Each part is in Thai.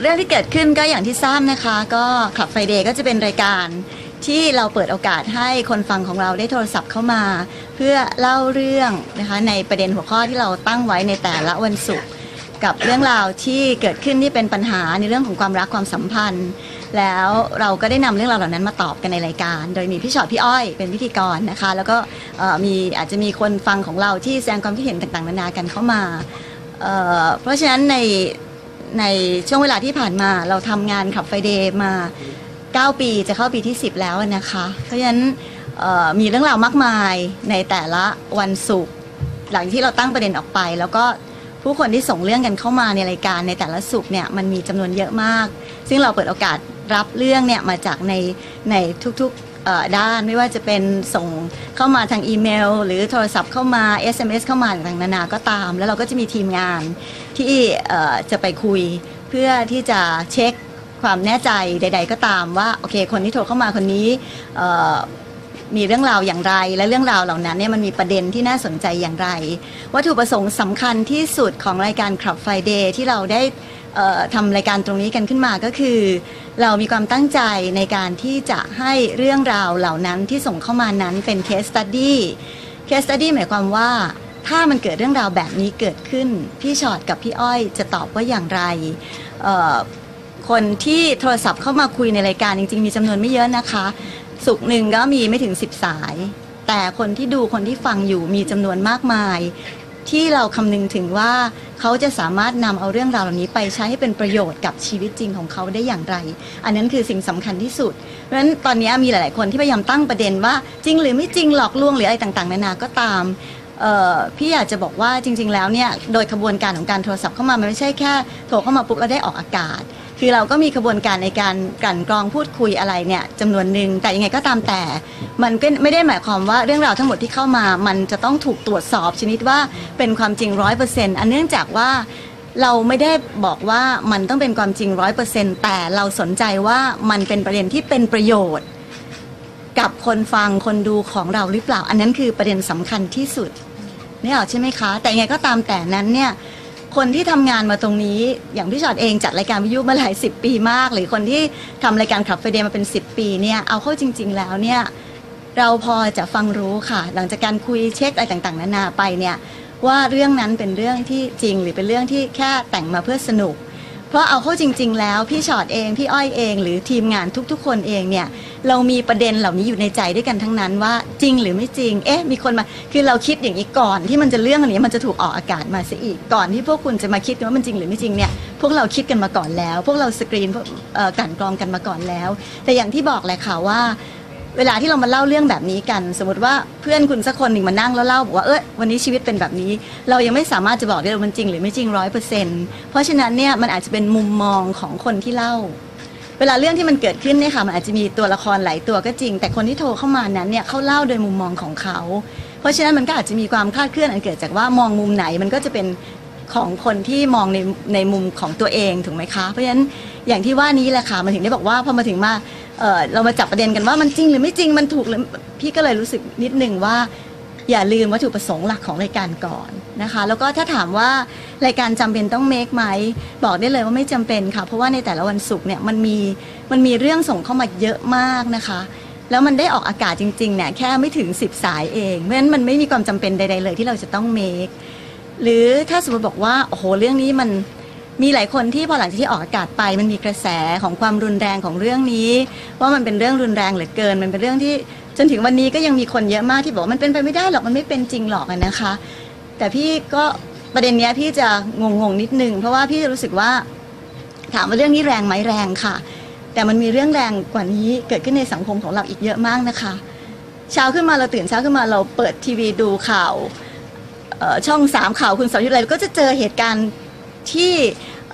เรื่องที่เกิดขึ้นก็อย่างที่ทราบนะคะ ก็คลับไฟเดย์ก็จะเป็นรายการที่เราเปิดโอกาสให้คนฟังของเราได้โทรศัพท์เข้ามา เพื่อเล่าเรื่องนะคะในประเด็นหัวข้อที่เราตั้งไว้ในแต่ละวันศุกร์กับเรื่องราวที่เกิดขึ้นที่เป็นปัญหาในเรื่องของความรักความสัมพันธ์ แล้วเราก็ได้นำเรื่องราวเหล่านั้นมาตอบกันในรายการ โดยมีพี่ชอตพี่อ้อยเป็นพิธีกรนะคะ แล้วก็มีอาจจะมีคนฟังของเราที่แสดงความคิดเห็นต่างๆนานากันเข้ามาเเพราะฉะนั้นใน ในช่วงเวลาที่ผ่านมา เราทำงานขับไฟเดย์มา 9 ปีจะเข้าปีที่ 10 แล้วนะคะ เพราะฉะนั้นมีเรื่องราวมากมายในแต่ละวันศุกร์หลังที่เราตั้งประเด็นออกไป แล้วก็ผู้คนที่ส่งเรื่องกันเข้ามาในรายการในแต่ละศุกร์เนี่ยมันมีจำนวนเยอะมาก ซึ่งเราเปิดโอกาสรับเรื่องเนี่ยมาจากในในทุกๆ ด้านไม่ว่าจะเป็นส่งเข้ามาทางอีเมล หรือโทรศัพท์เข้ามา SMS เข้ามาต่างๆนานาก็ตาม แล้วเราก็จะมีทีมงานที่จะไปคุยเพื่อที่จะเช็คความแน่ใจใด ๆ ก็ตามว่าโอเค คนที่โทรเข้ามาคนนี้มีเรื่องราวอย่างไรและเรื่องราวเหล่านั้นเนี่ยมันมีประเด็นที่น่าสนใจอย่างไร วัตถุประสงค์สำคัญที่สุดของรายการ Club Friday ที่เราได้ ทำรายการตรงนี้กันขึ้นมาก็คือ เรามีความตั้งใจในการที่จะให้เรื่องราวเหล่านั้นที่ส่งเข้ามานั้นเป็น case study case study หมายความว่า ถ้ามันเกิดเรื่องราวแบบนี้เกิดขึ้น พี่ชอตกับพี่อ้อยจะตอบว่าอย่างไร คนที่โทรศัพท์เข้ามาคุยในรายการจริง ๆ มีจำนวนไม่เยอะนะคะ สุกหนึ่งก็มีไม่ถึง 10 สาย แต่คนที่ดูคนที่ฟังอยู่มีจำนวนมากมาย ที่เราคำนึงถึงว่าเขาจะสามารถนำเอาเรื่องราวเหล่านี้ไปใช้ให้เป็นประโยชน์กับชีวิตจริงของเขาได้อย่างไร อันนั้นคือสิ่งสำคัญที่สุด เพราะฉะนั้นตอนนี้มีหลาย ๆ คนที่พยายามตั้งประเด็นว่าจริงหรือไม่จริงหลอกลวงหรืออะไรต่าง ๆ นานาก็ตามพี่อยากจะบอกว่าจริง ๆ แล้วเนี่ยโดยขบวนการของการโทรศัพท์เข้ามามันไม่ใช่แค่โทรเข้ามาปุ๊บแล้วได้ออกอากาศ คือเราก็มีขบวนการในการกลั่นกรองพูดคุยอะไรเนี่ยจำนวนหนึ่งแต่ยังไงก็ตามแต่ มันก็ไม่ได้หมายความว่าเรื่องราวทั้งหมดที่เข้ามา มันจะต้องถูกตรวจสอบชนิดว่าเป็นความจริงร้อยเปอร์เซ็นต์อันเนื่องจากว่าเราไม่ได้บอกว่ามันต้องเป็นความจริงร้อยเปอร์เซ็นต์แต่เราสนใจว่ามันเป็นประเด็นที่เป็นประโยชน์ กับคนฟังคนดูของเราหรือเปล่า อันนั้นคือประเด็นสำคัญที่สุดนี่ออกใช่ไหมคะ แต่ยังไงก็ตามแต่นั้นเนี่ย คนที่ทำงานมาตรงนี้ อย่างพี่ชอดเองจัดรายการวิทยุมาหลายสิบปีมาก หรือคนที่ทำรายการขับไฟเดย์มาเป็น 10 ปีเนี่ยเอาเข้าจริง ๆ แล้วเนี่ยเราพอจะฟังรู้ค่ะ หลังจากการคุยเช็คอะไรต่างๆนานาไปเนี่ยว่าเรื่องนั้นเป็นเรื่องที่จริงหรือเป็นเรื่องที่แค่แต่งมาเพื่อสนุก เพราะเอาเข้าจริง ๆ แล้วพี่ชอตเองพี่อ้อยเอง หรือทีมงานทุกๆ คนเองเนี่ยเรามีประเด็นเหล่านี้อยู่ในใจด้วยกันทั้งนั้นว่าจริงหรือไม่จริง เอ๊ะ มีคนมา คือเราคิดอย่างนี้ก่อนที่มันจะเรื่องอันนี้มันจะถูกออกอากาศมาซะอีกก่อนที่พวกคุณจะมาคิดว่ามันจริงหรือไม่จริงเนี่ยพวกเราคิดกันมาก่อนแล้ว พวกเราสกรีนกันกรองกันมาก่อนแล้ว แต่อย่างที่บอกแหละค่ะว่า เวลาที่เรามาเล่าเรื่องแบบนี้กัน สมมติว่าเพื่อนคุณสักคนหนึ่งมานั่งแล้วเล่าบอกว่าเอ้ยวันนี้ชีวิตเป็นแบบนี้ เรายังไม่สามารถจะบอกได้ว่ามันจริงหรือไม่จริงร้อยเปอร์เซ็นต์เพราะฉะนั้นเนี่ยมันอาจจะเป็นมุมมองของคนที่เล่า เวลาเรื่องที่มันเกิดขึ้นเนี่ยค่ะมันอาจจะมีตัวละครหลายตัวก็จริง แต่คนที่โทรเข้ามานั้นเนี่ยเขาเล่าโดยมุมมองของเขา เพราะฉะนั้นมันก็อาจจะมีความคลาดเคลื่อนอันเกิดจากว่ามองมุมไหนมันก็จะเป็นของคนที่มองในในมุมของตัวเองถูกไหมคะ เพราะฉะนั้นอย่างที่ว่านี้แหละค่ะมันถึงได้บอกว่าพอมาถึงมา เออเรามาจับประเด็นกันว่ามันจริงหรือไม่จริงมันถูกหรือพี่ก็เลยรู้สึกนิดนึงว่า อย่าลืมวัตถุประสงค์หลักของรายการก่อนนะคะ แล้วก็ถ้าถามว่ารายการจำเป็นต้องเมคไหมบอกได้เลยว่าไม่จำเป็นค่ะ เพราะว่าในแต่ละวันศุกร์เนี่ยมันมีมันมีเรื่องส่งเข้ามาเยอะมากนะคะแล้วมันได้ออกอากาศจริงๆเนี่ยแค่ไม่ถึง 10 สายเองเพราะฉะนั้นมันไม่มีความจำเป็นใด ๆ เลยที่เราจะต้องเมคหรือถ้าสมมติบอกว่าโอ้โหเรื่องนี้มัน มีหลายคนที่พอหลังจากที่ออกอากาศไปมันมีกระแสของความรุนแรงของเรื่องนี้ ว่ามันเป็นเรื่องรุนแรงเหลือเกิน มันเป็นเรื่องที่จนถึงวันนี้ก็ยังมีคนเยอะมากที่บอกว่ามันเป็นไปไม่ได้หรอกมันไม่เป็นจริงหรอกนะคะ แต่พี่ก็ประเด็นเนี้ยพี่จะงงๆนิดนึง เพราะว่าพี่จะรู้สึกว่าถามว่าเรื่องนี้แรงไหมแรงค่ะ แต่มันมีเรื่องแรงกว่านี้เกิดขึ้นในสังคมของเราอีกเยอะมากนะคะเช้าขึ้นมาเราตื่นเช้าขึ้นมาเราเปิดทีวีดูข่าวช่องสามข่าวคุณสรยุทธ์อะไรก็จะเจอเหตุการณ์ ที่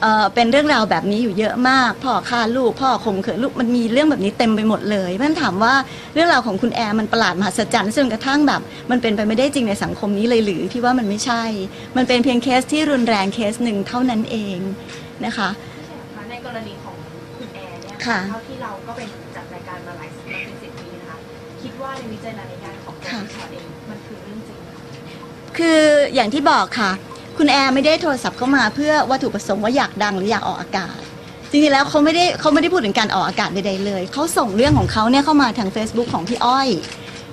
เอ่อเป็นเรื่องราวแบบนี้อยู่เยอะมาก พ่อฆ่าลูก พ่อข่มขืนลูกมันมีเรื่องแบบนี้เต็มไปหมดเลยเพราะฉะนั้นถามว่าเรื่องราวของคุณแอร์มันประหลาดมหัศจรรย์จนกระทั่งแบบ มันเป็นไปไม่ได้จริงในสังคมนี้เลยหรือที่ว่ามันไม่ใช่ มันเป็นเพียงเคสที่รุนแรงเคสหนึ่งเท่านั้นเองนะคะ คะในกรณีของคุณแอร์เนี่ยค่ะ เท่าที่เราก็เป็นจัดรายการมาหลายสิบมาเป็นสิบปีนะคะ คิดว่าในวิจารณญาณของตัวค่ะพี่ชอตเองมันคือเรื่องจริงไหมคะคืออย่างที่บอกค่ะ คุณแอร์ไม่ได้โทรศัพท์เข้ามาเพื่อวัตถุประสงค์ว่าอยากดังหรืออยากออกอากาศ จริงๆแล้วเขาไม่ได้เขาไม่ได้พูดถึงการออกอากาศใดๆเลย เขาส่งเรื่องของเขาเนี่ยเข้ามาทาง Facebook ของพี่อ้อย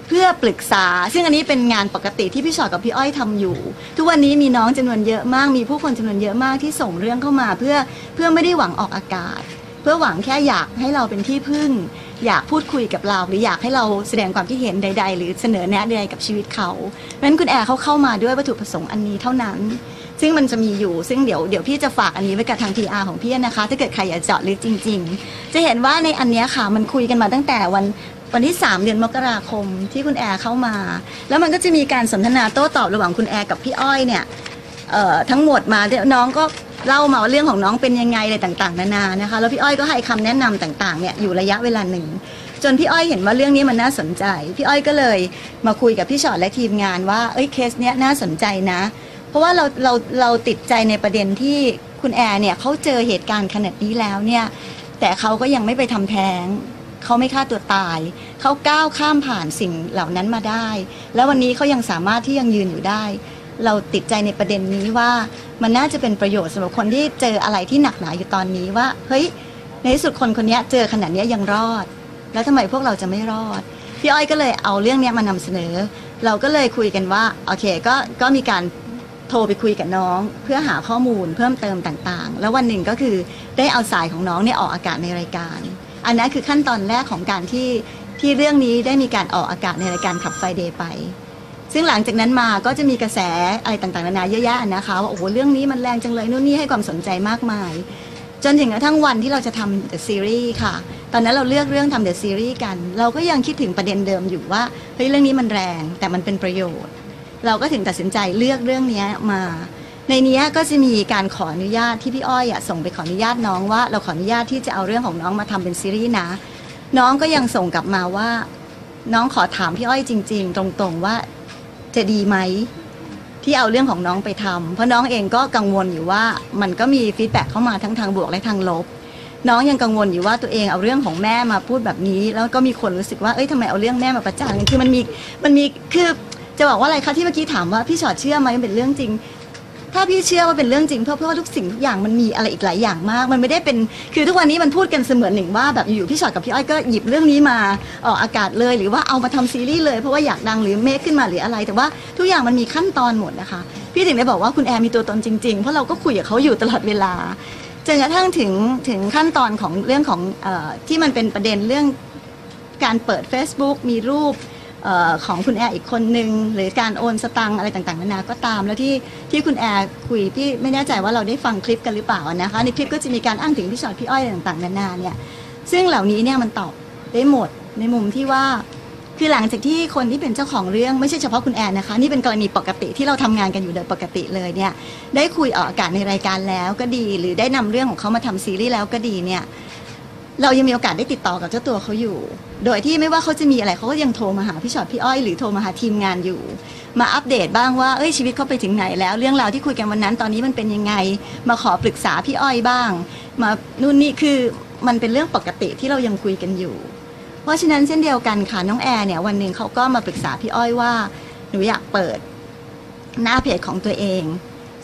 เพื่อปรึกษา ซึ่งอันนี้เป็นงานปกติที่พี่ชอตกับพี่อ้อยทำอยู่ ทุกวันนี้มีน้องจำนวนเยอะมาก มีผู้คนจำนวนเยอะมากที่ส่งเรื่องเข้ามาเพื่อเพื่อไม่ได้หวังออกอากาศ เพื่อหวังแค่อยากให้เราเป็นที่พึ่ง อยากพูดคุยกับเรา หรืออยากให้เราแสดงความคิดเห็นใด ๆ หรือเสนอแนะใดๆกับชีวิตเขาเพราะฉะนั้นคุณแอร์เขาเข้ามาด้วยวัตถุประสงค์อันนี้เท่านั้น ซึ่งมันจะมีอยู่ซึ่งเดี๋ยวเดี๋ยวพี่จะฝากอันนี้ไว้กับทาง PR ของพี่นะคะ ถ้าเกิดใครอยากเจาะลึกจริง ๆ จะเห็นว่าในอันเนี้ยค่ะมันคุยกันมาตั้งแต่วันวันที่ 3 เดือนมกราคมที่คุณแอร์เข้ามา แล้วมันก็จะมีการสนทนาโต้ตอบระหว่างคุณแอร์กับพี่อ้อยเนี่ยเอ่อทั้งหมดมาเดี๋ยวน้องก็ เล่ามาว่าเรื่องของน้องเป็นยังไงอะไรต่างๆ นานานะคะ แล้วพี่อ้อยก็ให้คำแนะนำต่างๆเนี่ยอยู่ระยะเวลาหนึ่ง จนพี่อ้อยเห็นว่าเรื่องนี้มันน่าสนใจ พี่อ้อยก็เลยมาคุยกับพี่ชอตและทีมงานว่าเอ้ยเคสเนี้ยน่าสนใจนะ เพราะว่าเราเราเราติดใจในประเด็นที่คุณแอร์เนี่ยเขาเจอเหตุการณ์ขนาดนี้แล้วเนี่ย แต่เขาก็ยังไม่ไปทำแท้ง เขาไม่ฆ่าตัวตาย เขาก้าวข้ามผ่านสิ่งเหล่านั้นมาได้ แล้ววันนี้เขายังสามารถที่ยังยืนอยู่ได้ เราติดใจในประเด็นนี้ว่ามันน่าจะเป็นประโยชน์สำหรับคนที่เจออะไรที่หนักหนาอยู่ตอนนี้ว่า เฮ้ย ในที่สุดคนคนนี้เจอขนาดนี้ยังรอด แล้วทำไมพวกเราจะไม่รอด พี่อ้อยก็เลยเอาเรื่องนี้มานำเสนอ เราก็เลยคุยกันว่าโอเคก็ก็มีการโทรไปคุยกับน้อง เพื่อหาข้อมูลเพิ่มเติมต่างๆ แล้ววันหนึ่งก็คือได้เอาสายของน้องเนี่ยออกอากาศในรายการ อันนั้นคือขั้นตอนแรกของการที่ที่เรื่องนี้ได้มีการออกอากาศในรายการขับไฟเดย์ไป ซึ่งหลังจากนั้นมาก็จะมีกระแสอะไรต่างๆนานาเยอะแยะนะคะว่าโอ้โหเรื่องนี้มันแรงจังเลยนู่นนี่ให้ความสนใจมากมาย จนถึงกระทั่งวันที่เราจะทำ The Series ค่ะ ตอนนั้นเราเลือกเรื่องทำ The Series กัน เราก็ยังคิดถึงประเด็นเดิมอยู่ว่าเฮ้ยเรื่องนี้มันแรงแต่มันเป็นประโยชน์ เราก็ถึงตัดสินใจเลือกเรื่องนี้มา ในนี้ก็จะมีการขออนุญาตที่พี่อ้อยอะส่งไปขออนุญาตน้องว่า เราขออนุญาตที่จะเอาเรื่องของน้องมาทำเป็นซีรีส์นะ น้องก็ยังส่งกลับมาว่า น้องขอถามพี่อ้อยจริง ๆ ตรงๆว่า จะดีไหมที่เอาเรื่องของน้องไปทำเพราะน้องเองก็กังวลอยู่ว่ามันก็มีฟีดแบ็กเข้ามาทั้งทางบวกและทางลบ น้องยังกังวลอยู่ว่าตัวเองเอาเรื่องของแม่มาพูดแบบนี้ แล้วก็มีคนรู้สึกว่าเอ้ยทำไมเอาเรื่องแม่มาประจานกันคือมันมีมันมีคือจะบอกว่าอะไรคะที่เมื่อกี้ถามว่าพี่ชอดเชื่อไหมมันเป็นเรื่องจริง ถ้าพี่เชื่อว่าเป็นเรื่องจริงเพราะเพราะว่าทุกสิ่งทุกอย่างมันมีอะไรอีกหลายอย่างมาก มันไม่ได้เป็นคือทุกวันนี้มันพูดกันเสมือนหนึ่งว่าแบบอยู่ๆพี่ชอตกับพี่อ้อยก็หยิบเรื่องนี้มาออกอากาศเลย หรือว่าเอามาทำซีรีส์เลยเพราะว่าอยากดังหรือเมคขึ้นมาหรืออะไร แต่ว่าทุกอย่างมันมีขั้นตอนหมดนะคะ พี่ถึงได้บอกว่าคุณแอร์มีตัวตนจริงๆ เพราะเราก็คุยกับเขาอยู่ตลอดเวลาจนกระทั่งถึงถึงขั้นตอนของเรื่องของเออที่มันเป็นประเด็นเรื่องการเปิด Facebook มีรูป ออของคุณแอร์อีกคนนึง หรือการโอนสตังอะไรต่างๆนานาก็ตาม แล้วที่ที่คุณแอร์คุยพี่ไม่แน่ใจว่าเราได้ฟังคลิปกันหรือเปล่านะคะในคลิปก็จะมีการอ้างถึงพี่ชอตพี่อ้อยอะไรต่างๆนานาเนี่ยซึ่งเหล่านี้เนี่ยมันตอบได้หมดในมุมที่ว่าคือหลังจากที่คนที่เป็นเจ้าของเรื่องไม่ใช่เฉพาะคุณแอนนะคะ นี่เป็นกรณีปกติที่เราทำงานกันอยู่โดยปกติเลยเนี่ยได้คุยออกอากาศในรายการแล้วก็ดี หรือได้นำเรื่องของเขามาทำซีรีส์แล้วก็ดีเนี่ย เรายังมีโอกาสได้ติดต่อกับเจ้าตัวเขาอยู่ โดยที่ไม่ว่าเขาจะมีอะไรเขาก็ยังโทรมาหาพี่ชอตพี่อ้อยหรือโทรมาหาทีมงานอยู่ มาอัปเดตบ้างว่าเอ้ยชีวิตเขาไปถึงไหนแล้ว เรื่องราวที่คุยกันวันนั้นตอนนี้มันเป็นยังไง มาขอปรึกษาพี่อ้อยบ้าง มานู่นนี่คือมันเป็นเรื่องปกติที่เรายังคุยกันอยู่ เพราะฉะนั้นเช่นเดียวกันค่ะน้องแอร์เนี่ยวันหนึ่งเขาก็มาปรึกษาพี่อ้อยว่าหนูอยากเปิดหน้าเพจของตัวเอง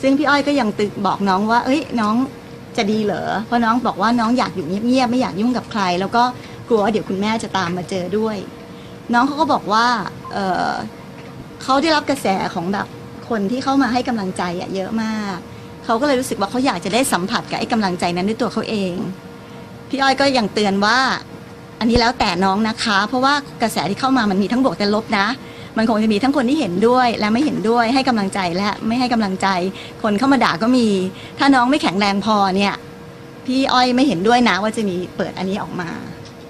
ซึ่งพี่อ้อยก็ยังตึกบอกน้องว่า เอ้ยน้อง จะดีเหรอเพราะน้องบอกว่าน้องอยากอยู่เงียบๆไม่อยากยุ่งกับใคร แล้วก็กลัวว่าเดี๋ยวคุณแม่จะตามมาเจอด้วย น้องเขาก็บอกว่าเออเขาได้รับกระแสของแบบคนที่เข้ามาให้กำลังใจอะเยอะมากเขาก็เลยรู้สึกว่าเขาอยากจะได้สัมผัสกับไอ้กำลังใจนั้นด้วยตัวเขาเอง พี่อ้อยก็ยังเตือนว่า อันนี้แล้วแต่น้องนะคะ เพราะว่ากระแสที่เข้ามามันมีทั้งบวกและลบนะ มันคงจะมีทั้งคนที่เห็นด้วยและไม่เห็นด้วยให้กำลังใจและไม่ให้กำลังใจ คนเข้ามาด่าก็มี ถ้าน้องไม่แข็งแรงพอเนี่ยพี่อ้อยไม่เห็นด้วยนะว่าจะมีเปิดอันนี้ออกมา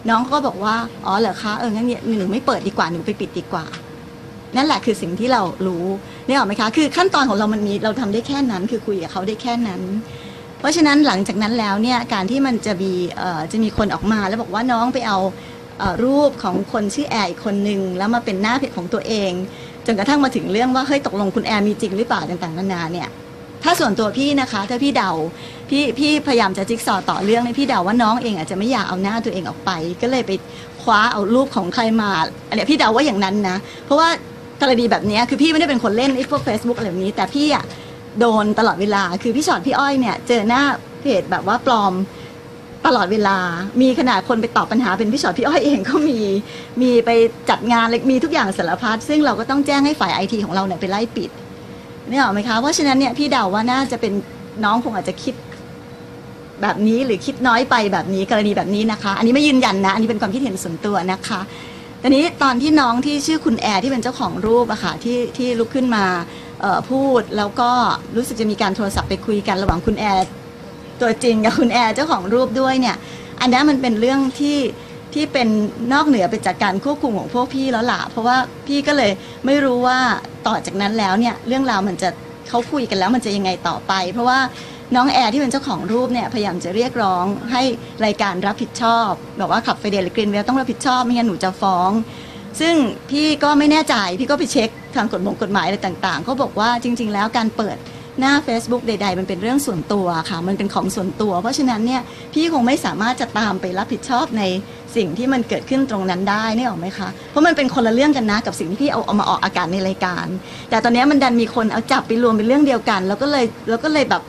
น้องก็บอกว่าอ๋อเหรอคะเอองั้นเนี่ยหนูไม่เปิดดีกว่าหนูไปปิดดีกว่า นั่นแหละคือสิ่งที่เรารู้นี่ออกไหมคะ คือขั้นตอนของเรามันมีเราทำได้แค่นั้น คือคุยกับเขาได้แค่นั้นเพราะฉะนั้นหลังจากนั้นแล้วเนี่ยการที่มันจะมีเอ่อจะมีคนออกมาแล้วบอกว่าน้องไปเอา รูปของคนชื่อแอร์อีกคนนึงแล้วมาเป็นหน้าเพจของตัวเอง จนกระทั่งมาถึงเรื่องว่าเฮ้ยตกลงคุณแอร์มีจริงหรือเปล่าต่างๆนานาเนี่ยถ้าส่วนตัวพี่นะคะ ถ้าพี่เดาพี่พี่พยายามจะจิ๊กซอต่อเรื่องในพี่เดาว่าน้องเองอาจจะไม่อยากเอาหน้าตัวเองออกไป ก็เลยไปคว้าเอารูปของใครมาอันนี้พี่เดาว่าอย่างนั้นนะ เพราะว่ากรณีแบบนี้คือพี่ไม่ได้เป็นคนเล่นไอ้พวก Facebook อะไรแบบนี้ แต่พี่อะโดนตลอดเวลาคือพี่ชอตพี่อ้อยเนี่ยเจอหน้าเพจแบบว่าปลอม ตลอดเวลา มีขนาดคนไปตอบปัญหาเป็นพี่ชอตพี่อ้อยเองก็มี มีไปจัดงานเลยมีทุกอย่างสารพัด ซึ่งเราก็ต้องแจ้งให้ฝ่ายไอทีของเราเนี่ยไปไล่ปิดนี่หรอไหมคะ เพราะฉะนั้นเนี่ยพี่เดาว่าน่าจะเป็นน้องคงอาจจะคิดแบบนี้หรือคิดน้อยไปแบบนี้กรณีแบบนี้นะคะ อันนี้ไม่ยืนยันนะ อันนี้เป็นความคิดเห็นส่วนตัวนะคะตอนนี้ตอนที่น้องที่ชื่อคุณแอร์ที่เป็นเจ้าของรูปอะค่ะที่ที่ลุกขึ้นมาพูดแล้วก็รู้สึกจะมีการโทรศัพท์ไปคุยกันระหว่างคุณแอร์ ตัวจริงกับคุณแอร์เจ้าของรูปด้วยเนี่ย อันนั้มันเป็นเรื่องที่ที่เป็นนอกเหนือไปจากการควบคุมของพวกพี่แล้วล่ะ เพราะว่าพี่ก็เลยไม่รู้ว่าต่อจากนั้นแล้วเนี่ยเรื่องราวมันจะเขาคุยกันแล้วมันจะยังไงต่อไป เพราะว่าน้องแอร์ที่เป็นเจ้าของรูปเนี่ยพยายามจะเรียกร้องให้รายการรับผิดชอบบอกว่าขับไฟเดลหรือกรีนเวลต้องรับผิดชอบไม่งั้นหนูจะฟ้อง ซึ่งพี่ก็ไม่แน่ใจพี่ก็ไปเช็คทางกฎหมงกฎหมายอะไรต่างๆเขาบอกว่าจริง ๆ แล้วการเปิด หน้า Facebook ใด ๆ มันเป็นเรื่องส่วนตัวค่ะ มันเป็นของส่วนตัว เพราะฉะนั้นเนี่ยพี่คงไม่สามารถจะตามไปรับผิดชอบในสิ่งที่มันเกิดขึ้นตรงนั้นได้นี่ออกไหมคะ เพราะมันเป็นคนละเรื่องกันนะกับสิ่งที่พี่เอาเอามาออกอากาศในรายการ แต่ตอนนี้มันดันมีคนเอาจับไปรวมเป็นเรื่องเดียวกัน แล้วก็เลยแล้วก็เลยแบบ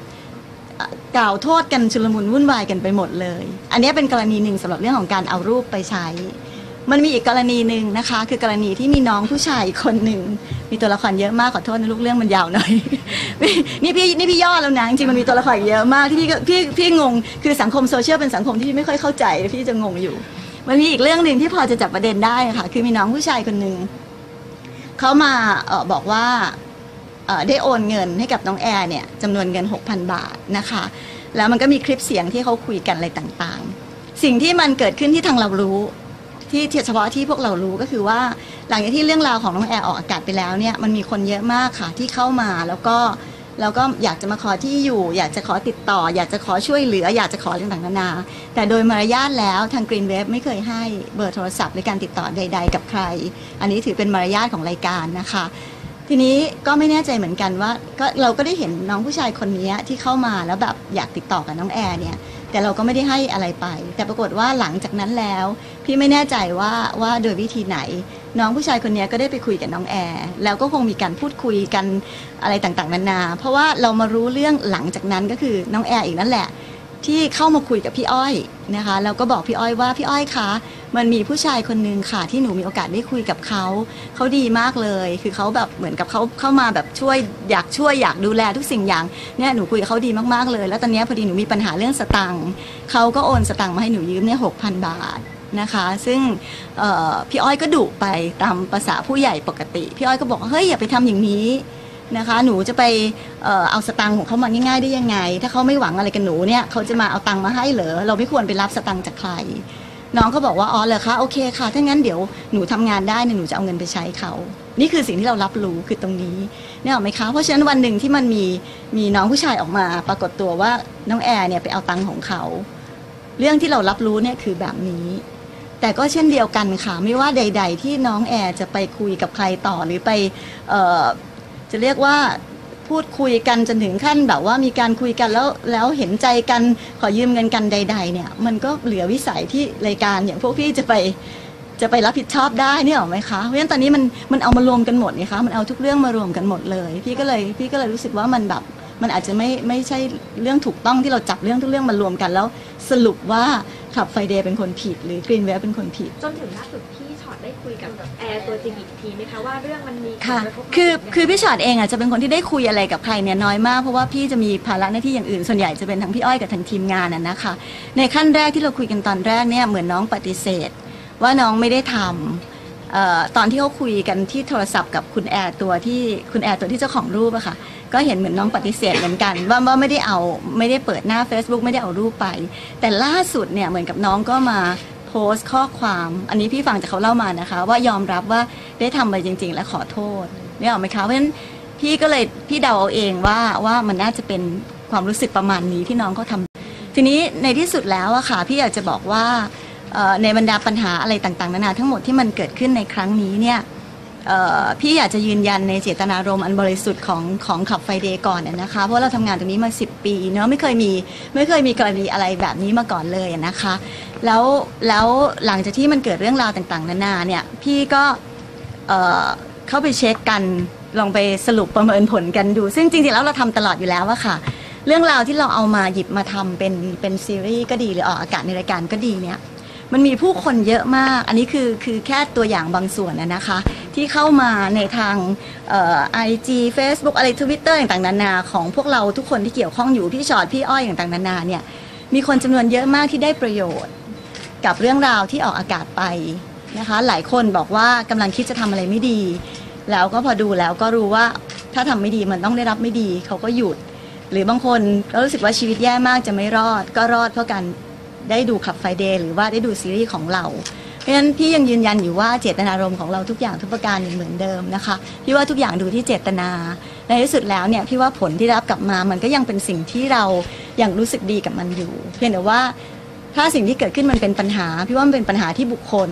กล่าวโทษกันชุลมุนวุ่นวายกันไปหมดเลย อันนี้เป็นกรณีหนึ่งสำหรับเรื่องของการเอารูปไปใช้ มันมีอีกกรณีหนึ่งนะคะ คือกรณีที่มีน้องผู้ชายคนหนึ่งมีตัวละครเยอะมากขอโทษนะลูกเรื่องมันยาวหน่อย นี่พี่นี่พี่ย่อแล้วนะจริงมันมีตัวละครเยอะมากที่พี่ก็พี่พี่งงคือสังคมโซเชียลเป็นสังคมที่ไม่ค่อยเข้าใจพี่จะงงอยู่ มันมีอีกเรื่องหนึ่งที่พอจะจับประเด็นได้ค่ะ คือมีน้องผู้ชายคนหนึ่งเขามาออบอกว่าได้โอนเงินให้กับน้องแอร์เนี่ยจำนวนเงิน 6,000 บาทนะคะ แล้วมันก็มีคลิปเสียงที่เขาคุยกันอะไรต่างๆ สิ่งที่มันเกิดขึ้นที่ทางเรารู้ ที่เฉพาะที่พวกเรารู้ก็คือว่า หลังจากที่เรื่องราวของน้องแอร์ออกอากาศไปแล้วเนี่ยมันมีคนเยอะมากค่ะที่เข้ามาแล้วก็แล้วก็อยากจะมาขอที่อยู่ อยากจะขอติดต่อ อยากจะขอช่วยเหลือ อยากจะขอเรื่องต่างๆนานา แต่โดยมารยาทแล้วทาง Green Wave ไม่เคยให้เบอร์โทรศัพท์ในการติดต่อใด ๆ กับใคร อันนี้ถือเป็นมารยาทของรายการนะคะ ทีนี้ก็ไม่แน่ใจเหมือนกันว่าก็เราก็ได้เห็นน้องผู้ชายคนนี้ที่เข้ามาแล้วแบบอยากติดต่อกับน้องแอร์เนี่ยแต่เราก็ไม่ได้ให้อะไรไป แต่ปรากฏว่าหลังจากนั้นแล้ว พี่ไม่แน่ใจว่าว่าโดยวิธีไหน น้องผู้ชายคนนี้ก็ได้ไปคุยกับน้องแอร์แล้วก็คงมีการพูดคุยกันอะไรต่างๆนานา เพราะว่าเรามารู้เรื่องหลังจากนั้นก็คือน้องแอร์อีกนั่นแหละ ที่เข้ามาคุยกับพี่อ้อยนะคะแล้วก็บอกพี่อ้อยว่าพี่อ้อยคะมันมีผู้ชายคนนึงค่ะ ที่หนูมีโอกาสได้คุยกับเขา เขาดีมากเลย คือเขาแบบเหมือนกับเขาเข้ามาแบบช่วยอยากช่วยอยากดูแลทุกสิ่งอย่างเนี่ยหนูคุยกับเขาดีมากๆเลย แล้วตอนนี้พอดีหนูมีปัญหาเรื่องสตังค์เขาก็โอนสตังค์มาให้หนูยืมเนี่ยหกพันบาท นะคะ ซึ่งพี่อ้อยก็ดุไปตามภาษาผู้ใหญ่ปกติ พี่อ้อยก็บอกว่าเฮ้ยอย่าไปทำอย่างนี้นะคะ หนูจะไปเออเอาสตังค์ของเขามาง่ายๆได้ยังไง ถ้าเขาไม่หวังอะไรกับหนูเนี่ยเขาจะมาเอาตังค์มาให้เหรอเราไม่ควรไปรับสตังค์จากใคร น้องก็บอกว่าอ๋อเหรอคะโอเคค่ะถ้างั้นเดี๋ยวหนูทำงานได้เนี่ยหนูจะเอาเงินไปใช้เขานี่คือสิ่งที่เรารับรู้คือตรงนี้เนี่ยหรอไหมคะเพราะฉะนั้นวันหนึ่งที่มันมีมีน้องผู้ชายออกมา ปรากฏตัวว่าน้องแอร์เนี่ยไปเอาตังค์ของเขา เรื่องที่เรารับรู้เนี่ยคือแบบนี้ แต่ก็เช่นเดียวกันค่ะ ไม่ว่าใด ๆ ที่น้องแอร์จะไปคุยกับใครต่อหรือไปเอ่อจะเรียกว่าพูดคุยกันจนถึงขั้นแบบว่ามีการคุยกันแล้วแล้วเห็นใจกันขอยืมเงินกันใด ๆ เนี่ย มันก็เหลือวิสัยที่รายการอย่างพวกพี่จะไปจะไปรับผิดชอบได้เนี่ยหรอไหมคะ เพราะฉะนั้นตอนนี้มันมันเอามารวมกันหมดไงคะ มันเอาทุกเรื่องมารวมกันหมดเลย พี่ก็เลยพี่ก็เลยรู้สึกว่ามันแบบ มันอาจจะไม่ไม่ใช่เรื่องถูกต้องที่เราจับเรื่องทุกเรื่องมารวมกันแล้ว สรุปว่าขับไฟเดย์เป็นคนผิด หรือกรีนเวฟเป็นคนผิด จนถึงล่าสุดพี่ช็อตได้คุยกับแอร์ตัวจริงอีกทีไหมคะว่าเรื่องมันมีค่ะผลกระทบคือยังไงคือพี่ชอตเองอะจะเป็นคนที่ได้คุยอะไรกับใครเนี่ยน้อยมากเพราะว่าพี่จะมีภาระหน้าที่อย่างอื่น ส่วนใหญ่จะเป็นทั้งพี่อ้อยกับทั้งทีมงานน่ะนะคะ ในขั้นแรกที่เราคุยกันตอนแรกเนี่ยเหมือนน้องปฏิเสธ ว่าน้องไม่ได้ทำเออตอนที่เขาคุยกันที่โทรศัพท์กับคุณแอร์ตัวที่คุณแอร์ตัวที่เจ้าของรูปอะค่ะ ก็เห็นเหมือนน้องปฏิเสธเหมือนกัน ว่าว่าไม่ได้เอาไม่ได้เปิดหน้า Facebook ไม่ได้เอารูปไป แต่ล่าสุดเนี่ยเหมือนกับน้องก็มาโพสต์ข้อความ อันนี้พี่ฟังจากเขาเล่ามานะคะ ว่ายอมรับว่าได้ทำไปจริง ๆ และขอโทษนี่ออกไหมคะเพราะฉะนั้นพี่ก็เลยพี่เดาเอาเองว่าว่ามันน่าจะเป็นความรู้สึกประมาณนี้ที่น้องเขาทำทีนี้ในที่สุดแล้วอะค่ะพี่อยากจะบอกว่า ในบรรดาปัญหาอะไรต่างๆ นานาทั้งหมดที่มันเกิดขึ้นในครั้งนี้เนี่ยพี่อยากจะยืนยันในเจตนารมณ์อันบริสุทธิ์ของของขับไฟเดย์ก่อนนะคะ เพราะเราทำงานตรงนี้มา 10 ปีเนาะไม่เคยมีไม่เคยมีกรณีอะไรแบบนี้มาก่อนเลยนะคะ แล้วแล้วหลังจากที่มันเกิดเรื่องราวต่างๆ นานาเนี่ยพี่ก็เเข้าไปเช็คกันลองไปสรุปประเมินผลกันดู ซึ่งจริงๆแล้วเราทำตลอดอยู่แล้วอะค่ะ เรื่องราวที่เราเอามาหยิบมาทำเป็นเป็นซีรีส์ก็ดีหรือออกอากาศในรายการก็ดีเนี่ย มันมีผู้คนเยอะมาก อันนี้คือคือแค่ตัวอย่างบางส่วนนะนะคะ ที่เข้ามาในทางไอจีเฟซบุ๊กอะไรทวิตเตอร์ต่างๆนานาของพวกเราทุกคนที่เกี่ยวข้องอยู่พี่ชอดพี่อ้อยต่างๆนานาเนี่ยมีคนจำนวนเยอะมากที่ได้ประโยชน์ กับเรื่องราวที่ออกอากาศไปนะคะ หลายคนบอกว่ากำลังคิดจะทำอะไรไม่ดี แล้วก็พอดูแล้วก็รู้ว่าถ้าทำไม่ดีมันต้องได้รับไม่ดีเขาก็หยุด หรือบางคนก็รู้สึกว่าชีวิตแย่มากจะไม่รอด ก็รอดเพราะการ ได้ดูขับไฟเดย์หรือว่าได้ดูซีรีส์ของเรา เพราะฉะนั้นพี่ยังยืนยันอยู่ว่าเจตนารมณ์ของเราทุกอย่างทุกประการยังเหมือนเดิมนะคะพี่ว่าทุกอย่างดูที่เจตนา ในที่สุดแล้วเนี่ยพี่ว่าผลที่ได้รับกลับมามันก็ยังเป็นสิ่งที่เรายังรู้สึกดีกับมันอยู่ เพียงแต่ว่าถ้าสิ่งที่เกิดขึ้นมันเป็นปัญหาพี่ว่ามันเป็นปัญหาที่บุคคล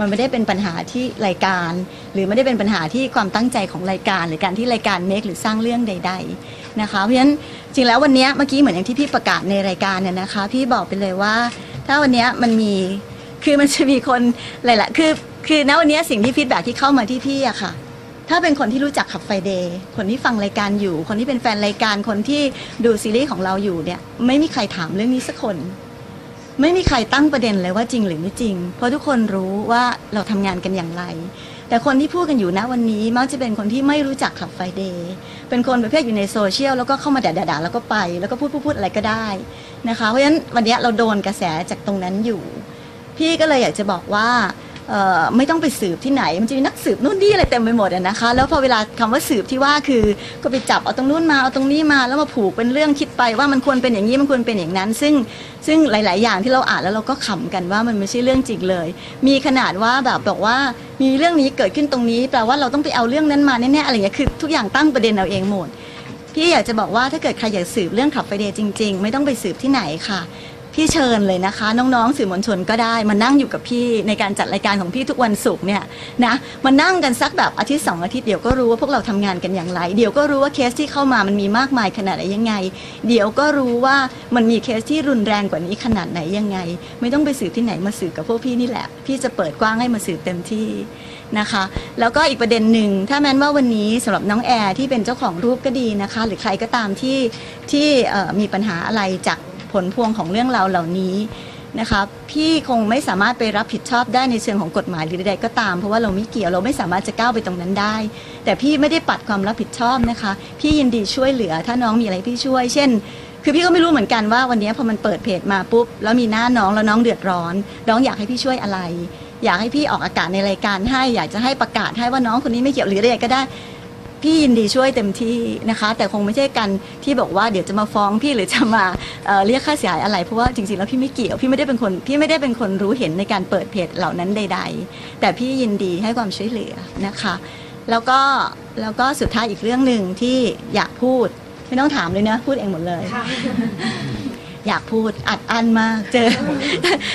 มันไม่ได้เป็นปัญหาที่รายการ หรือไม่ได้เป็นปัญหาที่ความตั้งใจของรายการ หรือการที่รายการเมคหรือสร้างเรื่องใด ๆ นะคะเพราะฉะนั้นจริงแล้ววันนี้เมื่อกี้เหมือนอย่างที่พี่ประกาศในรายการเนี่ยนะคะ พี่บอกไปเลยว่า ถ้าวันนี้มันมีคือมันจะมีคนหลายๆคือคือณวันนี้สิ่งที่ฟีดแบ็ที่เข้ามาที่พี่อะค่ะ ถ้าเป็นคนที่รู้จักขับไฟเดย์คนที่ฟังรายการอยู่ คนที่เป็นแฟนรายการคนที่ดูซีรีส์ของเราอยู่เนี่ยไม่มีใครถามเรื่องนี้สักคน ไม่มีใครตั้งประเด็นเลยว่าจริงหรือไม่จริง เพราะทุกคนรู้ว่าเราทำงานกันอย่างไร แต่คนที่พูดกันอยู่นะวันนี้มักจะเป็นคนที่ไม่รู้จักขับไฟเดย์เป็นคนประเภทอยู่ในโซเชียลแล้วก็เข้ามาด่าๆแล้วก็ไป แล้วก็พูดพูดอะไรก็ได้นะคะ เพราะฉะนั้นวันนี้เราโดนกระแสจากตรงนั้นอยู่ พี่ก็เลยอยากจะบอกว่า ไม่ต้องไปสืบที่ไหน มันจะมีนักสืบนู่นนี่อะไรเต็มไปหมดนะคะ แล้วพอเวลาคำว่าสืบที่ว่าคือ ก็ไปจับเอาตรงนู้นมาเอาตรงนี้มาแล้วมาผูกเป็นเรื่องคิดไปว่ามันควรเป็นอย่างนี้มันควรเป็นอย่างนั้น ซึ่งซึ่งหลาย ๆ อย่างที่เราอ่านแล้วเราก็ขำกันว่ามันไม่ใช่เรื่องจริงเลย มีขนาดว่าแบบบอกว่ามีเรื่องนี้เกิดขึ้นตรงนี้แปลว่าเราต้องไปเอาเรื่องนั้นมาแน่ๆอะไรอย่างเงี้ยคือทุกอย่างตั้งประเด็นเอาเองหมดพี่อยากจะบอกว่าถ้าเกิดใครอยากสืบเรื่องขับไฟเดย์จริง ๆ ไม่ต้องไปสืบที่ไหนค่ะ พี่เชิญเลยนะคะ น้องๆสื่อมวลชนก็ได้มานั่งอยู่กับพี่ในการจัดรายการของพี่ทุกวันศุกร์เนี่ยนะมานั่งกันสักแบบอาทิตย์สองอาทิตย์เดี๋ยวก็รู้ว่าพวกเราทำงานกันอย่างไร เดี๋ยวก็รู้ว่าเคสที่เข้ามามันมีมากมายขนาดไหนยังไง เดี๋ยวก็รู้ว่ามันมีเคสที่รุนแรงกว่านี้ขนาดไหนยังไง ไม่ต้องไปสืบที่ไหนมาสืบกับพวกพี่นี่แหละ พี่จะเปิดกว้างให้มาสืบเต็มที่นะคะ แล้วก็อีกประเด็นหนึ่งถ้าแม้นว่าวันนี้สำหรับน้องแอร์ที่เป็นเจ้าของรูปก็ดีนะคะ หรือใครก็ตามที่ที่มีปัญหาอะไรจาก ผลพวงของเรื่องราวเหล่านี้นะคะพี่คงไม่สามารถไปรับผิดชอบได้ในเชิงของกฎหมายหรือใดก็ตาม เพราะว่าเราไม่เกี่ยวเราไม่สามารถจะก้าวไปตรงนั้นได้ แต่พี่ไม่ได้ปัดความรับผิดชอบนะคะ พี่ยินดีช่วยเหลือ ถ้าน้องมีอะไรพี่ช่วย เช่น คือพี่ก็ไม่รู้เหมือนกันว่าวันนี้พอมันเปิดเพจมาปุ๊บแล้วมีหน้าน้องแล้วน้องเดือดร้อน น้องอยากให้พี่ช่วยอะไร อยากให้พี่ออกอากาศในรายการให้ อยากจะให้ประกาศให้ว่าน้องคนนี้ไม่เกี่ยวหรืออะไรก็ได้ พี่ยินดีช่วยเต็มที่นะคะ แต่คงไม่ใช่กันที่บอกว่าเดี๋ยวจะมาฟ้องพี่หรือจะมาเอ่อเรียกค่าเสียหายอะไร เพราะว่าจริงๆแล้วพี่ไม่เกี่ยวพี่ไม่ได้เป็นคนพี่ไม่ได้เป็นคนรู้เห็นในการเปิดเพจเหล่านั้นใด ๆ แต่พี่ยินดีให้ความช่วยเหลือนะคะ แล้วก็แล้วก็สุดท้ายอีกเรื่องหนึ่งที่อยากพูดไม่ต้องถามเลยนะพูดเองหมดเลยค่ะอยากพูดอัดอั้นมากเจอ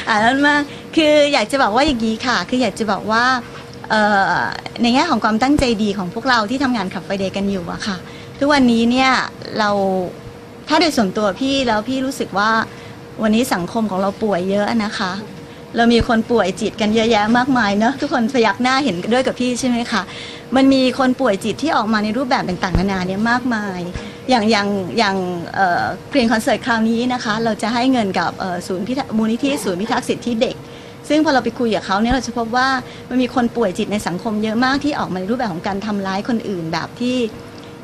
อัดอั้นมากคืออยากจะบอกว่าอย่างนี้ค่ะ คืออยากจะบอกว่า เอ่อในแง่ของความตั้งใจดีของพวกเราที่ทำงานขับไฟเดย์กันอยู่อะค่ะ ทุกวันนี้เนี่ยเราถ้าโดยส่วนตัวพี่แล้วพี่รู้สึกว่าวันนี้สังคมของเราป่วยเยอะนะคะ เรามีคนป่วยจิตกันเยอะแยะมากมายเนอะทุกคนพยักหน้าเห็นด้วยกับพี่ใช่ไหมคะ มันมีคนป่วยจิตที่ออกมาในรูปแบบต่างๆนานาเนี่ยมากมาย อย่างอย่างอย่างเกรีนคอนเสิร์ตคราวนี้นะคะ เราจะให้เงินกับเอ่อศูนย์พิทักษ์มูลนิธิศูนย์พิทักษ์สิทธิเด็ก ซึ่งพอเราไปคุยกับเขาเนี่ยเราจะพบว่ามันมีคนป่วยจิตในสังคมเยอะมากที่ออกมาในรูปแบบของการทำร้ายคนอื่นแบบที่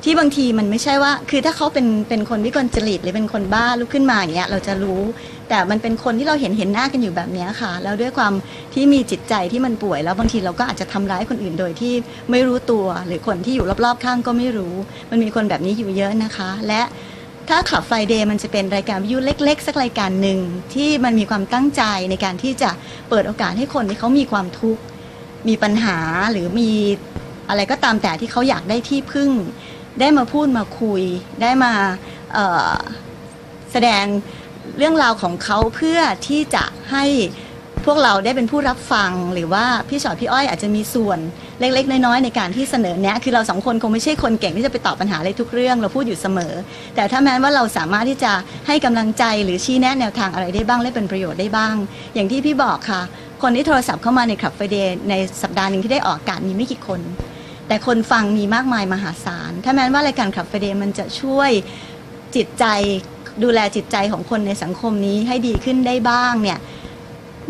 ที่บางทีมันไม่ใช่ว่า คือถ้าเขาเป็นเป็นคนวิกลจริตหรือเป็นคนบ้าลุกขึ้นมาอย่างเงี้ยเราจะรู้ แต่มันเป็นคนที่เราเห็นเห็นหน้ากันอยู่แบบนี้ค่ะ แล้วด้วยความที่มีจิตใจที่มันป่วย แล้วบางทีเราก็อาจจะทำร้ายคนอื่นโดยที่ไม่รู้ตัว หรือคนที่อยู่รอบๆข้างก็ไม่รู้ มันมีคนแบบนี้อยู่เยอะนะคะ และ ถ้าขับไฟเดย์มันจะเป็นรายการวิทยุเล็ก ๆ สักรายการหนึ่งที่มันมีความตั้งใจในการที่จะเปิดโอกาสให้คนที่เขามีความทุกข์มีปัญหาหรือมีอะไรก็ตามแต่ที่เขาอยากได้ที่พึ่ง ได้มาพูดมาคุย ได้มาแสดงเรื่องราวของเขาเพื่อที่จะให้ พวกเราได้เป็นผู้รับฟังหรือว่าพี่ชอดพี่อ้อยอาจจะมีส่วนเล็กๆ น้อยๆ ในการที่เสนอแนะคือเราสองคนคงไม่ใช่คนเก่งที่จะไปตอบปัญหาอะไรทุกเรื่อง เราพูดอยู่เสมอ แต่ถ้าแม้ว่าเราสามารถที่จะให้กำลังใจหรือชี้แนะแนวทางอะไรได้บ้างและเป็นประโยชน์ได้บ้าง อย่างที่พี่บอกค่ะ คนที่โทรศัพท์เข้ามาในคลับไฟเดย์ในสัปดาห์หนึ่งที่ได้ออกอากาศมีไม่กี่คน แต่คนฟังมีมากมายมหาศาลถ้าแม้ว่ารายการขับไฟเดย์มันจะช่วยจิตใจดูแลจิตใจของคนในสังคมนี้ให้ดีขึ้นได้บ้างเนี่ย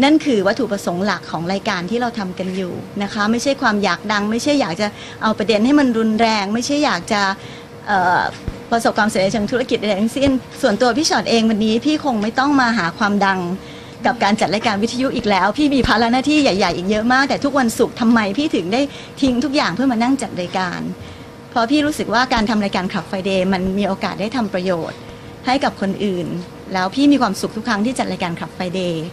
นั่นคือวัตถุประสงค์หลักของรายการที่เราทำกันอยู่นะคะ ไม่ใช่ความอยากดัง ไม่ใช่อยากจะเอาประเด็นให้มันรุนแรง ไม่ใช่อยากจะประสบความสำเร็จเชิงธุรกิจใดๆทั้งสิ้น ส่วนตัวพี่ชอตเองวันนี้พี่คงไม่ต้องมาหาความดังกับการจัดรายการวิทยุอีกแล้ว พี่มีภาระหน้าที่ใหญ่ ๆ อีกเยอะมาก แต่ทุกวันศุกร์ทำไมพี่ถึงได้ทิ้งทุกอย่างเพื่อมานั่งจัดรายการ เพราะพี่รู้สึกว่าการทำรายการขับไฟเดย์มันมีโอกาสได้ทำประโยชน์ให้กับคนอื่น แล้วพี่มีความสุขทุกครั้งที่จัดรายการขับไฟเดย์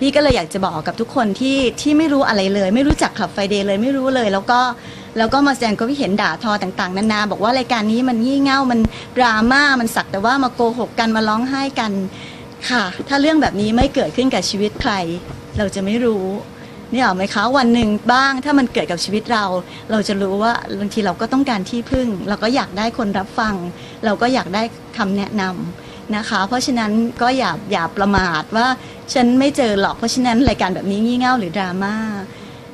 พี่ก็เลยอยากจะบอกกับทุกคนที่ที่ไม่รู้อะไรเลย ไม่รู้จักคลับไฟเดย์เลยไม่รู้เลย แล้วก็แล้วก็มาแสดงความคิดเห็นด่าทอต่างๆนานาบอกว่ารายการนี้มันงี่เง่ามันดราม่ามันสักแต่ว่ามาโกหกกันมาร้องไห้กันค่ะ ถ้าเรื่องแบบนี้ไม่เกิดขึ้นกับชีวิตใคร เราจะไม่รู้นี่หรอกไหมคะวันหนึ่งบ้างถ้ามันเกิดกับชีวิตเรา เราจะรู้ว่าบางทีเราก็ต้องการที่พึ่ง เราก็อยากได้คนรับฟัง เราก็อยากได้คำแนะนำ นะคะ เพราะฉะนั้นก็อย่าอย่าประมาทว่าฉันไม่เจอหรอกเพราะฉะนั้นรายการแบบนี้งี่เง่าหรือดราม่า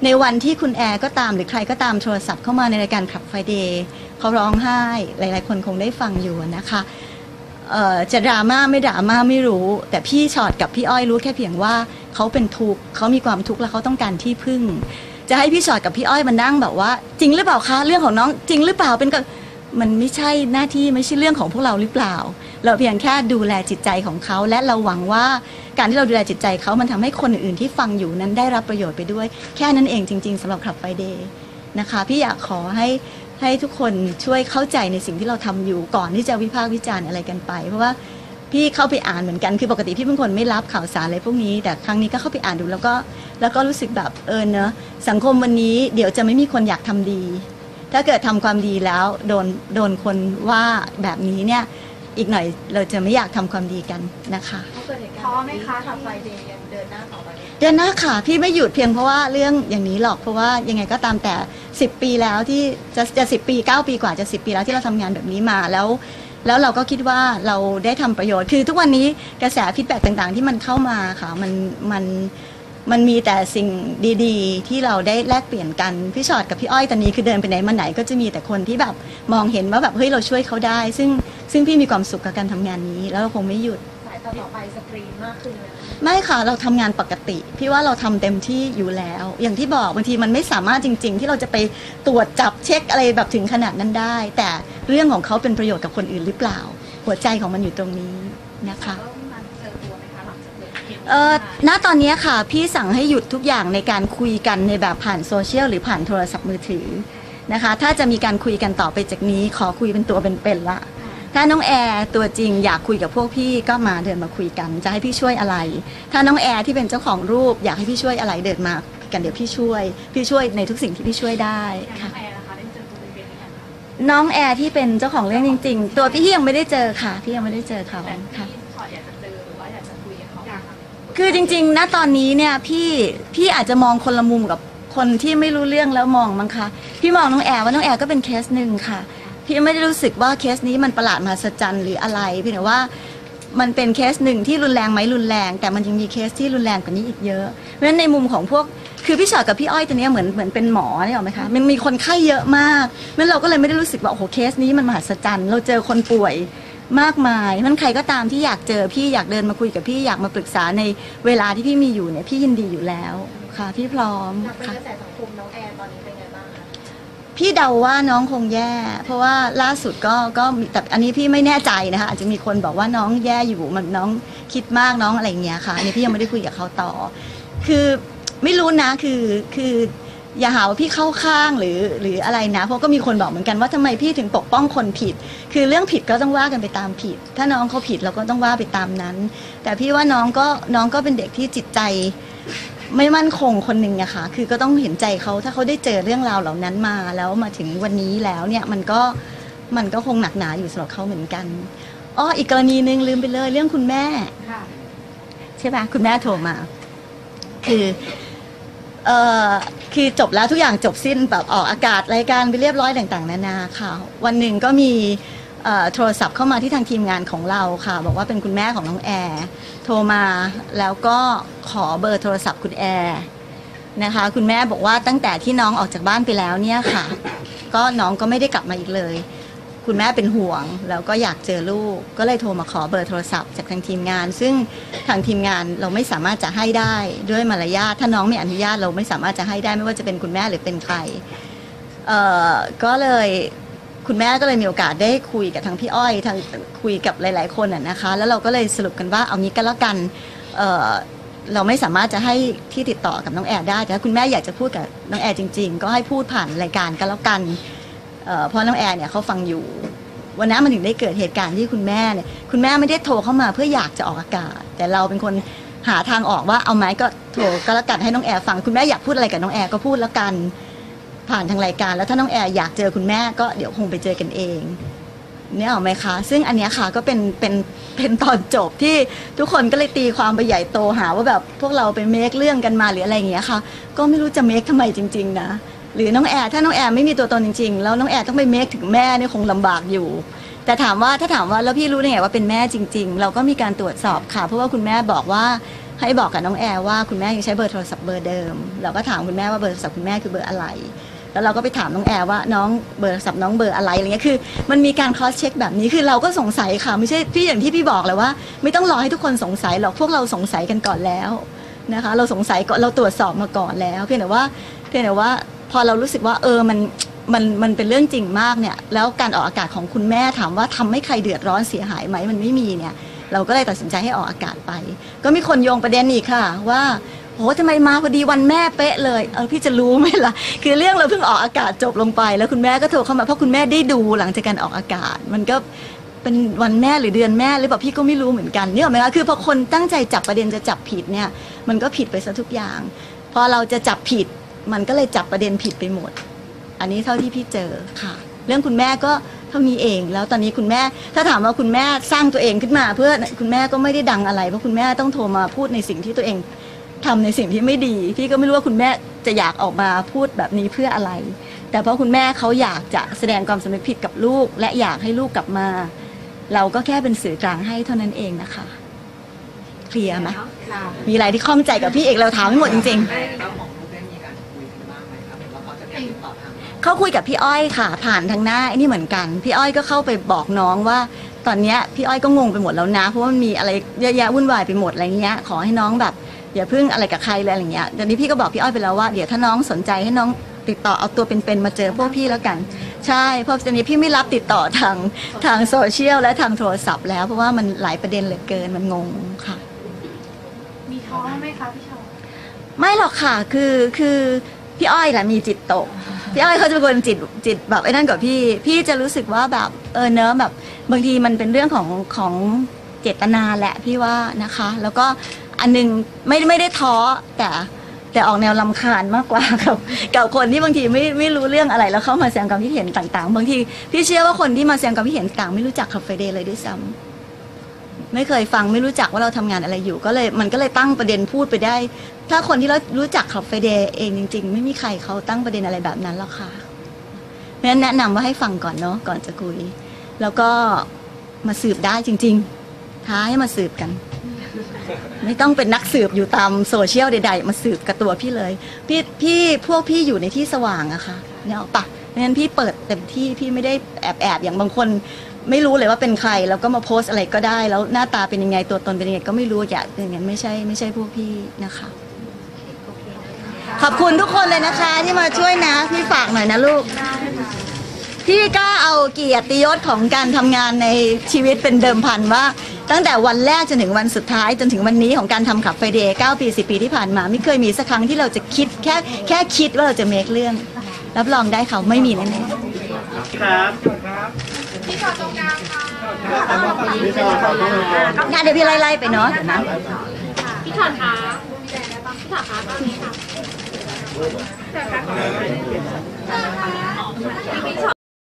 ในวันที่คุณแอร์ก็ตามหรือใครก็ตามโทรศัพท์เข้ามาในรายการขับไฟเดย์เขาร้องไห้หลาย ๆ คนคงได้ฟังอยู่นะคะจะดราม่าไม่ดราม่าไม่รู้ แต่พี่ชอดกับพี่อ้อยรู้แค่เพียงว่าเขาเป็นทุกข์เขามีความทุกข์และเขาต้องการที่พึ่ง จะให้พี่ชอดกับพี่อ้อยมานั่งแบบว่า จริงหรือเปล่าคะเรื่องของน้องจริงหรือเปล่าเป็นก็ มันไม่ใช่หน้าที่ไม่ใช่เรื่องของพวกเราหรือเปล่า เราเพียงแค่ดูแลจิตใจของเขา และเราหวังว่าการที่เราดูแลจิตใจเขามันทำให้คนอื่นๆที่ฟังอยู่นั้นได้รับประโยชน์ไปด้วย แค่นั้นเองจริง ๆสำหรับขับไฟเดย์นะคะพี่อยากขอให้ให้ทุกคนช่วยเข้าใจในสิ่งที่เราทำอยู่ก่อนที่จะวิพากษ์วิจารณ์อะไรกันไป เพราะว่าพี่เข้าไปอ่านเหมือนกันคือปกติพี่เป็นคนไม่รับข่าวสารอะไรพวกนี้ แต่ครั้งนี้ก็เข้าไปอ่านดูแล้วก็แล้วก็รู้สึกแบบเออเนอะสังคมวันนี้เดี๋ยวจะไม่มีคนอยากทำดี ถ้าเกิดทำความดีแล้วโดนโดนคนว่าแบบนี้เนี่ยอีกหน่อยเราจะไม่อยากทำความดีกันนะคะเขาเกิดเหตุการณ์ท้อไหมคะขับไฟเดย์ยังเดินหน้าต่อไปไหมเดือนหน้าค่ะพี่ไม่หยุดเพียงเพราะว่าเรื่องอย่างนี้หรอกเพราะว่ายังไงก็ตามแต่ 10 ปีแล้วที่จะจะสิปี 9 ปีกว่าจะ 10 ปีแล้วที่เราทำงานแบบนี้มาแล้ว แล้วเราก็คิดว่าเราได้ทำประโยชน์ คือทุกวันนี้กระแสฟีดแบ็ต่างๆ ที่มันเข้ามาค่ะมันมัน มันมีแต่สิ่งดีๆ ที่เราได้แลกเปลี่ยนกัน พี่ชอดกับพี่อ้อยตอนนี้คือเดินไปไหนมาไหนก็จะมีแต่คนที่แบบมองเห็นว่าแบบเฮ้ยเราช่วยเขาได้ ซึ่งซึ่งพี่มีความสุขกับการทำงานนี้ แล้วเราคงไม่หยุด สายต่อต่อไปสตรีมมากขึ้นเลยนะไม่ค่ะเราทำงานปกติ พี่ว่าเราทำเต็มที่อยู่แล้ว อย่างที่บอกบางทีมันไม่สามารถจริง ๆ ที่เราจะไปตรวจจับเช็คอะไรแบบถึงขนาดนั้นได้ แต่เรื่องของเขาเป็นประโยชน์กับคนอื่นหรือเปล่า หัวใจของมันอยู่ตรงนี้นะคะ แล้ว เออณตอนนี้ค่ะ พี่สั่งให้หยุดทุกอย่างในการคุยกันในแบบผ่านโซเชียลหรือผ่านโทรศัพท์มือถือนะคะ ถ้าจะมีการคุยกันต่อไปจากนี้ ขอคุยเป็นตัวเป็นๆละ ถ้าน้องแอร์ตัวจริงอยากคุยกับพวกพี่ก็มาเดินมาคุยกัน จะให้พี่ช่วยอะไร ถ้าน้องแอร์ที่เป็นเจ้าของรูปอยากให้พี่ช่วยอะไรเดินมากันเดี๋ยวพี่ช่วย พี่ช่วยในทุกสิ่งที่พี่ช่วยได้อย่างน้ค่ะองแอร์นะคะได้เจอตัวเป็นๆหรือยังคะน้องแอร์ที่เป็นเจ้าของเรื่องจริง ๆ ตัวพี่ยังไม่ได้เจอค่ะ พี่ยังไม่ได้เจอเขาค่ะ คือจริงๆ ณ ตอนนี้เนี่ยพี่พี่อาจจะมองคนละมุมกับคนที่ไม่รู้เรื่องแล้วมองมั้งคะ พี่มองน้องแอร์ว่าน้องแอร์ก็เป็นเคสหนึ่งค่ะ พี่ไม่ได้รู้สึกว่าเคสนี้มันประหลาดมหัศจรรย์หรืออะไรเพียงแต่ว่ามันเป็นเคสหนึ่งที่รุนแรงไหมรุนแรง แต่มันยังมีเคสที่รุนแรงกว่านี้อีกเยอะ เพราะฉะนั้นในมุมของพวกคือพี่ชอตกับพี่อ้อยตัวเนี้ยเหมือนเหมือนเป็นหมอนี่หรอกไหมคะมันมีคนไข้เยอะมากเพราะฉะนั้นเราก็เลยไม่ได้รู้สึกว่าโอ้โหเคสนี้มันมหัศจรรย์ เราเจอคนป่วย มากมายมันใครก็ตามที่อยากเจอพี่อยากเดินมาคุยกับพี่อยากมาปรึกษาในเวลาที่พี่มีอยู่เนี่ยพี่ยินดีอยู่แล้วค่ะ พี่พร้อมอยากเป็นค่ะกระแสสังคมน้องแอร์ตอนนี้เป็นไงบ้างคะพี่เดาว่าน้องคงแย่ เพราะว่าล่าสุดก็ก็มีแต่อันนี้พี่ไม่แน่ใจนะคะอาจจะมีคนบอกว่าน้องแย่อยู่มันน้องคิดมากน้องอะไรอย่างเงี้ยค่ะอันนี้พี่ยังไม่ได้คุยกับเขาต่อ คือไม่รู้นะคือคือ อย่าหาว่าพี่เข้าข้างหรือหรืออะไรนะ เพราะก็มีคนบอกเหมือนกันว่าทำไมพี่ถึงปกป้องคนผิด คือเรื่องผิดก็ต้องว่ากันไปตามผิด ถ้าน้องเขาผิดเราก็ต้องว่าไปตามนั้น แต่พี่ว่าน้องก็น้องก็เป็นเด็กที่จิตใจไม่มั่นคงคนหนึ่งอะค่ะ คือก็ต้องเห็นใจเขาถ้าเขาได้เจอเรื่องราวเหล่านั้นมาแล้วมาถึงวันนี้แล้วเนี่ยมันก็มันก็คงหนักหนาอยู่สำหรับเขาเหมือนกันอ้ออีกกรณีหนึ่งลืมไปเลยเรื่องคุณแม่ค่ะใช่ปะคุณแม่โทรมา คือ เอ่อคือจบแล้วทุกอย่างจบสิ้นแบบออกอากาศรายการไปเรียบร้อยต่างๆ นานาค่ะ วันหนึ่งก็มีเอ่อโทรศัพท์เข้ามาที่ทางทีมงานของเราค่ะ บอกว่าเป็นคุณแม่ของน้องแอร์โทรมาแล้วก็ขอเบอร์โทรศัพท์คุณแอร์นะคะ คุณแม่บอกว่าตั้งแต่ที่น้องออกจากบ้านไปแล้วเนี่ยค่ะ ก็น้องก็ไม่ได้กลับมาอีกเลย คุณแม่เป็นห่วง แล้วก็อยากเจอลูก ก็เลยโทรมาขอเบอร์โทรศัพท์จากทางทีมงาน ซึ่งทางทีมงานเราไม่สามารถจะให้ได้ด้วยมารยาทถ้าน้องไม่อนุญาตเราไม่สามารถจะให้ได้ไม่ว่าจะเป็นคุณแม่หรือเป็นใครเอ่อก็เลยคุณแม่ก็เลยมีโอกาสได้คุยกับทางพี่อ้อยทางคุยกับหลาย ๆ คนอะนะคะ แล้วเราก็เลยสรุปกันว่าเอางี้ก็แล้วกันเอ่อเราไม่สามารถจะให้ที่ติดต่อกับน้องแอร์ได้แต่ถ้าคุณแม่อยากจะพูดกับน้องแอร์จริง ๆ ก็ให้พูดผ่านรายการก็แล้วกัน เพราะน้องแอร์เนี่ยเขาฟังอยู่ วันนั้นมันถึงได้เกิดเหตุการณ์ที่คุณแม่เนี่ยคุณแม่ไม่ได้โทรเข้ามาเพื่ออยากจะออกอากาศ แต่เราเป็นคนหาทางออกว่าเอาไหมก็โทรก็แล้วกันให้น้องแอร์ฟังคุณแม่อยากพูดอะไรกับน้องแอร์ก็พูดแล้วกัน ผ่านทางรายการ แล้วถ้าน้องแอร์อยากเจอคุณแม่ก็เดี๋ยวคงไปเจอกันเองเนี่ยเอาไหมคะ ซึ่งอันนี้ค่ะก็เป็นเป็นเป็นตอนจบที่ทุกคนก็เลยตีความไปใหญ่โตหาว่าแบบพวกเราไปเมคเรื่องกันมาหรืออะไรอย่างเงี้ยค่ะ ก็ไม่รู้จะเมคทำไมจริง ๆ นะ หรือน้องแอร์ถ้าน้องแอร์ไม่มีตัวตนจริงๆ แล้วน้องแอร์ต้องไปเมคถึงแม่เนี่ยคงลำบากอยู่ แต่ถามว่าถ้าถามว่าแล้วพี่รู้ได้ไงว่าเป็นแม่จริง ๆ เราก็มีการตรวจสอบค่ะ เพราะว่าคุณแม่บอกว่าให้บอกกับน้องแอร์ว่าคุณแม่ยังใช้เบอร์โทรศัพท์เบอร์เดิม เราก็ถามคุณแม่ว่าเบอร์โทรศัพท์คุณแม่คือเบอร์อะไร แล้วเราก็ไปถามน้องแอร์ว่าน้องเบอร์โทรศัพท์น้องเบอร์อะไรอะไรเงี้ยคือ มันมีการคอสเช็คแบบนี้คือเราก็สงสัยค่ะไม่ใช่พี่อย่างที่พี่บอกเลยว่า ไม่ต้องรอให้ทุกคนสงสัยหรอกพวกเราสงสัยกันก่อนแล้วนะคะเราสงสัยก่อนเราตรวจสอบมาก่อนแล้ว เพียงแต่ว่าเพียงแต่ว่า พอเรารู้สึกว่าเออมันมันมันเป็นเรื่องจริงมากเนี่ยแล้วการออกอากาศของคุณแม่ถามว่าทำให้ใครเดือดร้อนเสียหายไหมมันไม่มีเนี่ย เราก็เลยตัดสินใจให้ออกอากาศไป ก็มีคนโยงประเด็นอีกค่ะ ว่าโหทำไมมาพอดีวันแม่เป๊ะเลยเออพี่จะรู้ไหมล่ะ คือเรื่องเราเพิ่งออกอากาศจบลงไป แล้วคุณแม่ก็โทรเข้ามาเพราะคุณแม่ได้ดูหลังจากการออกอากาศ มันก็เป็นวันแม่หรือเดือนแม่หรือเปล่าพี่ก็ไม่รู้เหมือนกันเนี่ยหรอไหมคะคือพอคนตั้งใจจับประเด็นจะจับผิดเนี่ยมันก็ผิดไปซะทุกอย่างพอเราจะจับผิด มันก็เลยจับประเด็นผิดไปหมด อันนี้เท่าที่พี่เจอค่ะ เรื่องคุณแม่ก็เท่านี้เอง แล้วตอนนี้คุณแม่ถ้าถามว่าคุณแม่สร้างตัวเองขึ้นมา เพื่อคุณแม่ก็ไม่ได้ดังอะไรเพราะคุณแม่ต้องโทรมาพูดในสิ่งที่ตัวเองทำในสิ่งที่ไม่ดี พี่ก็ไม่รู้ว่าคุณแม่จะอยากออกมาพูดแบบนี้เพื่ออะไร แต่เพราะคุณแม่เขาอยากจะแสดงความสำนึกผิดกับลูก และอยากให้ลูกกลับมา เราก็แค่เป็นสื่อกลางให้เท่านั้นเองนะคะ เคลียร์ไหมมีอะไรที่ข้องใจกับพี่เอกเราถามให้หมดจริง ๆ เราเขาคุยกับพี่อ้อยค่ะ ผ่านทางหน้าไอ้นี่เหมือนกัน พี่อ้อยก็เข้าไปบอกน้องว่า ตอนเนี้ยพี่อ้อยก็งงไปหมดแล้วนะ เพราะว่ามันมีอะไรเยอะแยะวุ่นวายไปหมดอะไรเงี้ย ขอให้น้องแบบอย่าพึ่งอะไรกับใครเลยอะไรเงี้ยตอนนี้พี่ก็บอกพี่อ้อยไปแล้วว่าเดี๋ยวถ้าน้องสนใจให้น้องติดต่อเอาตัวเป็นๆมาเจอพวกพี่แล้วกัน ใช่เพราะตอนนี้พี่ไม่รับติดต่อทางทางโซเชียลและทางโทรศัพท์แล้วเพราะว่ามันหลายประเด็นเหลือเกินมันงงค่ะ มีท้อไหมคะพี่ชอไม่หรอกค่ะคือคือพี่อ้อยแหละมีจิตตกพี่อ้อยเขาจะเป็นคนจิตจิตแบบไอ้นั่นกับพี่ พี่จะรู้สึกว่าแบบเออเนอะแบบบางทีมันเป็นเรื่องของของเจตนาแหละพี่ว่านะคะ แล้วก็อันหนึงไม่ไม่ได้ท้อแต่แต่ออกแนวลำคาญมากกว่ากับกับคนที่บางทีไม่ไม่รู้เรื่องอะไรแล้วเข้ามาแสดงความคิดเห็นต่าง ๆ บางทีพี่เชื่อว่าคนที่มาแสดงความคิดเห็นต่างไม่รู้จักคาเฟ่เดย์เลยด้วยซ้ำ ไม่เคยฟังไม่รู้จักว่าเราทำงานอะไรอยู่ ก็เลยมันก็เลยตั้งประเด็นพูดไปได้ ถ้าคนที่เรารู้จักขับไฟเดย์เองจริง ๆ ไม่มีใครเขาตั้งประเด็นอะไรแบบนั้นหรอกค่ะเพราะฉะนั้นแนะนำว่าให้ฟังก่อนเนาะก่อนจะคุย แล้วก็มาสืบได้จริง ๆ ท้าให้มาสืบกัน ไม่ต้องเป็นนักสืบอยู่ตามโซเชียลใดๆ มาสืบกับตัวพี่เลย พี่พี่พวกพี่อยู่ในที่สว่างอะค่ะเนี่ยเอาปะเพราะฉะนั้นพี่เปิดเต็มที่พี่ไม่ได้แอบแอบๆอย่างบางคน ไม่รู้เลยว่าเป็นใคร แล้วก็มาโพสต์อะไรก็ได้ แล้วหน้าตาเป็นยังไงตัวตนเป็นยังไงก็ไม่รู้อย่าอย่างนั้นไม่ใช่ไม่ใช่พวกพี่นะคะ ขอบคุณทุกคนเลยนะคะ ที่มาช่วยนะพี่ฝากหน่อยนะลูก พี่ก็เอาเกียรติยศของการทำงานในชีวิตเป็นเดิมพันว่า ตั้งแต่วันแรกจนถึงวันสุดท้าย จนถึงวันนี้ของการทำขับไฟเดย์9ปี10 ปีที่ผ่านมา ไม่เคยมีสักครั้งที่เราจะคิดแค่แค่คิดว่าเราจะเมคเรื่อง รับรองได้เขาไม่มีแน่ๆ ครับ พี่ชอตรงกลางค่ะๆงานเดี๋ยวพี่ไล่ๆไปเนาะเดี๋ยวนะพี่ชอตคะพี่ชอตคะตอนนี้ค่ะพี่ชอต